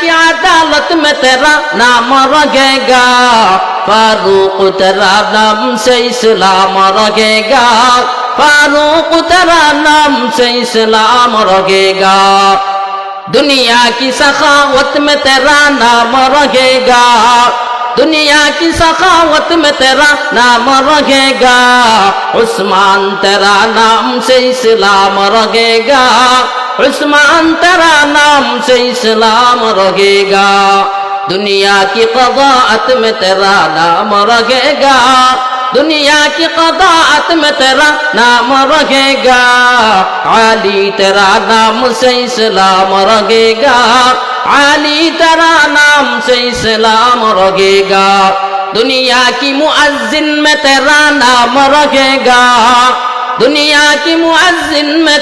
کی عدالت میں تیرا نام رگے گا، فاروق تیرا نام سے اسلام رگے گا، فاروق تیرا نام سے اسلام رگے گا۔ دنیا کی سخاوت میں تیرا نام رگے گا۔ دنیا کی سخاوت میں تیرا نام رگے گا۔ عثمان تیرا نام سے اسلام رگے گا۔ عثمان ترا نام سے اسلام رہے گا۔ دنیا کی قضاعت میں تیرا نام رہے گا۔ دنیا کی قضاعت میں تیرا نام رہے گا۔ علی تیرا نام سے اسلام رہے گا۔ علی تیرا نام سے اسلام رہے گا۔ دنیا کی معزن میں تیرا نام رہے گا۔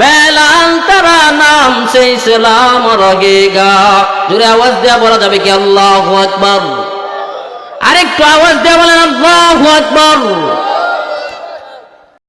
বেলাল তারা নাম সেই ইসলাম রগেগা জোরে আওয়াজ দেওয়া বলা যাবে কি আকবার? আরেকটু আওয়াজ দেওয়া বলেন আল্লাহ